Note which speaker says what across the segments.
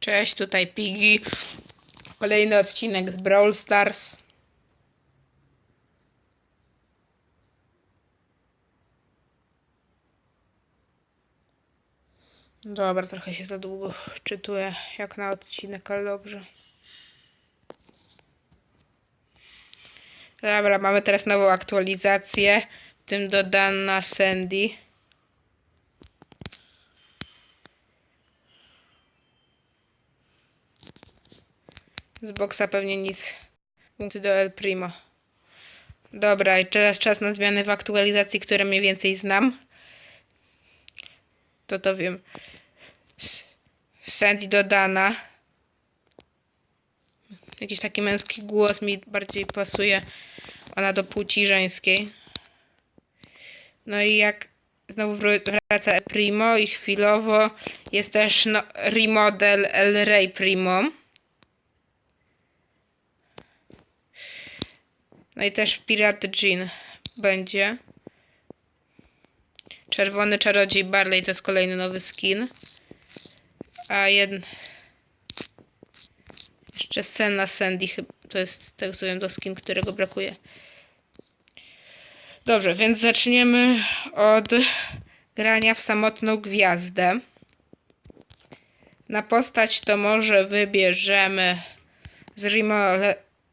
Speaker 1: Cześć, tutaj Piggy. Kolejny odcinek z Brawl Stars. Dobra, trochę się za długo czytuje, jak na odcinek, ale dobrze. Dobra, mamy teraz nową aktualizację. Tym dodana Sandy. Z boksa pewnie nic. Punkty do El Primo. Dobra, i teraz czas na zmiany w aktualizacji, które mniej więcej znam. To to wiem. Sandy dodana. Jakiś taki męski głos mi bardziej pasuje. Ona do płci żeńskiej. No i jak znowu wraca Primo i chwilowo jest też no, remodel El Rey Primo. No i też Pirat Jean będzie. Czerwony Czarodziej Barley to jest kolejny nowy skin. A jeden... Jeszcze Senna Sandy to jest, tak co wiem, to skin, którego brakuje. Dobrze, więc zaczniemy od grania w samotną gwiazdę. Na postać to może wybierzemy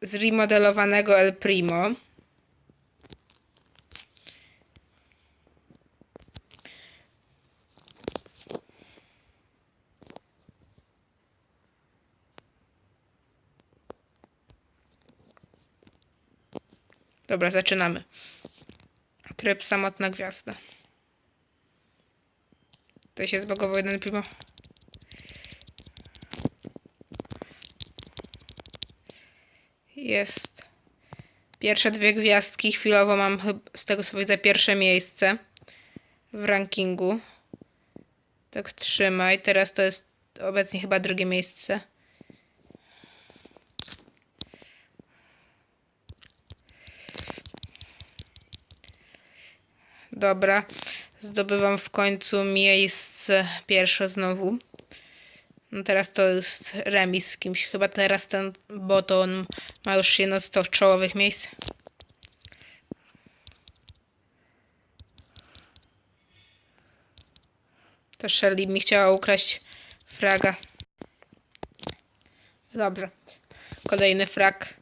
Speaker 1: zremodelowanego El Primo. Dobra, zaczynamy. Tryb samotna gwiazda. To się zbagował jeden primo. Jest. Pierwsze dwie gwiazdki chwilowo mam z tego co widzę pierwsze miejsce w rankingu. Tak trzymaj. Teraz to jest obecnie chyba drugie miejsce. Dobra. Zdobywam w końcu miejsce pierwsze znowu. No teraz to jest remis z kimś. Chyba teraz ten boton ma już jedno z to czołowych miejsc. To Shelly mi chciała ukraść fraga. Dobrze. Kolejny frag.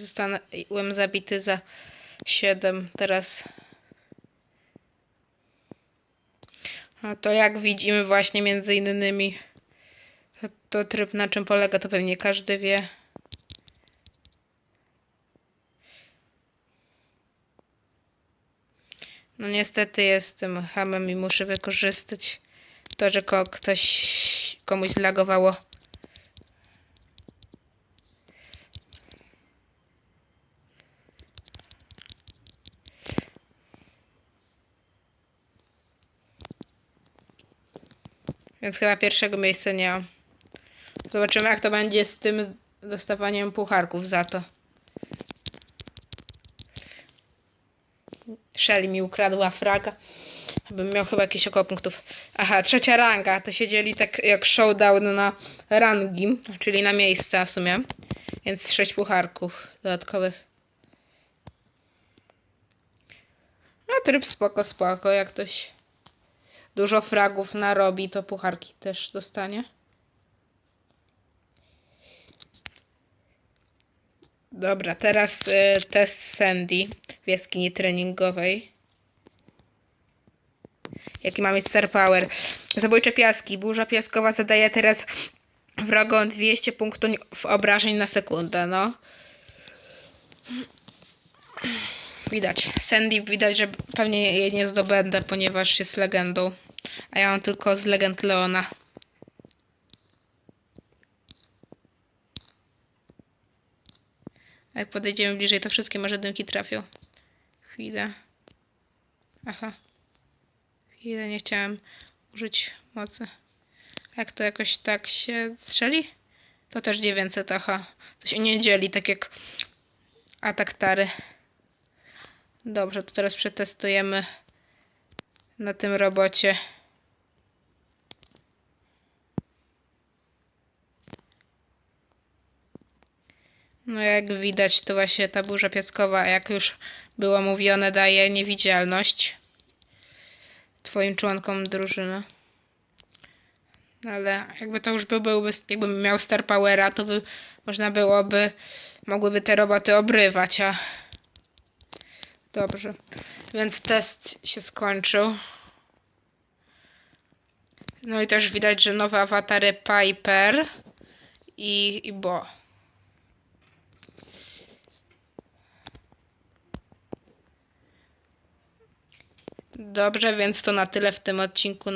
Speaker 1: Zostałem zabity za 7. Teraz. No to jak widzimy właśnie między innymi to, to tryb na czym polega to pewnie każdy wie. No niestety jestem hamem i muszę wykorzystać to, że ktoś komuś zlagowało. Więc chyba pierwszego miejsca nie mam. Zobaczymy jak to będzie z tym dostawaniem pucharków za to. Shelly mi ukradła fraga. Bym miał chyba jakieś około punktów. Aha, trzecia ranga. To się dzieli tak jak showdown na rangi, czyli na miejsca w sumie. Więc sześć pucharków dodatkowych. No tryb spoko, spoko. Jak ktoś dużo fragów narobi, to pucharki też dostanie. Dobra, teraz y, test Sandy w jaskini treningowej. Jaki mamy Star Power? Zabójcze piaski. Burza piaskowa zadaje teraz wrogom 200 punktów obrażeń na sekundę, no. Widać. Sandy widać, że pewnie jej nie zdobędę, ponieważ jest legendą. A ja mam tylko z legend Leona. A jak podejdziemy bliżej, to wszystkie może dymki trafią. Chwilę. Aha. Ile nie chciałem użyć mocy. Jak to jakoś tak się strzeli? To też 900, aha. To się nie dzieli, tak jak atak tary. Dobrze, to teraz przetestujemy na tym robocie. No jak widać, to właśnie ta burza piaskowa, jak już było mówione, daje niewidzialność twoim członkom drużyny. Ale jakby to już był, byłby, jakbym miał Star Powera, to by, można byłoby, mogłyby te roboty obrywać, a dobrze. Więc test się skończył. No i też widać, że nowe awatary Piper i, i Bo. Dobrze, więc to na tyle w tym odcinku.